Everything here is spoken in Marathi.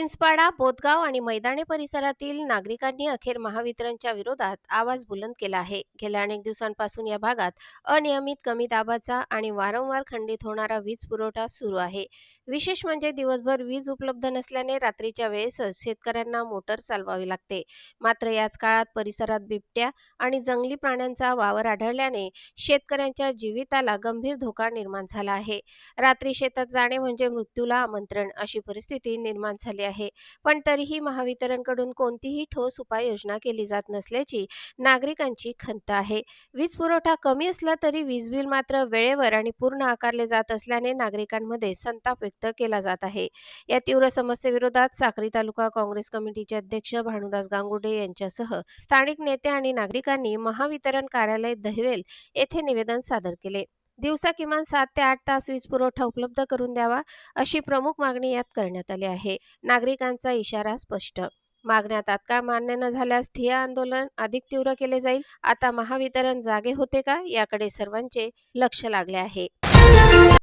चिंचपाडा बोदगाव आणि मैदाने परिसरातील नागरिकांनी अखेर महावितरणच्या विरोधात आवाज बुलंद केला आहे. गेल्या अनेक दिवसांपासून या भागात अनियमित कमी दाबाचा आणि वारंवार खंडित होणारा वीज पुरवठा सुरू आहे. विशेष म्हणजे दिवसभर वीज उपलब्ध नसल्याने रात्रीच्या वेळेसच शेतकऱ्यांना मोटर चालवावी लागते. मात्र याच काळात परिसरात बिबट्या आणि जंगली प्राण्यांचा वावर आढळल्याने शेतकऱ्यांच्या जीविताला गंभीर धोका निर्माण झाला आहे. रात्री शेतात जाणे म्हणजे मृत्यूला आमंत्रण अशी परिस्थिती निर्माण झाली आहे. पण तरीही महावितरणकडून कोणतीही ठोस उपाययोजना केली जात नसल्याची नागरिकांची खंत आहे. वीज पुरवठा कमी असला तरी वीज बिल मात्र वेळेवर आणि पूर्ण आकारले जात असल्याने नागरिकांमध्ये संताप व्यक्त केला जात आहे. या तीव्र समस्येविरोधात साक्री तालुका काँग्रेस कमिटीचे अध्यक्ष भानुदास गांगुडे यांच्यासह स्थानिक नेते आणि नागरिकांनी महावितरण कार्यालय दहिवेल येथे निवेदन सादर केले. दिवसा किमान सात ते आठ तास वीज पुरवठा उपलब्ध करून द्यावा अशी प्रमुख मागणी यात करण्यात आली आहे. नागरिकांचा इशारा स्पष्ट. मागण्या तात्काळ मान्य न झाल्यास ठिया आंदोलन अधिक तीव्र केले जाईल. आता महावितरण जागे होते का? याकडे सर्वांचे लक्ष लागले आहे.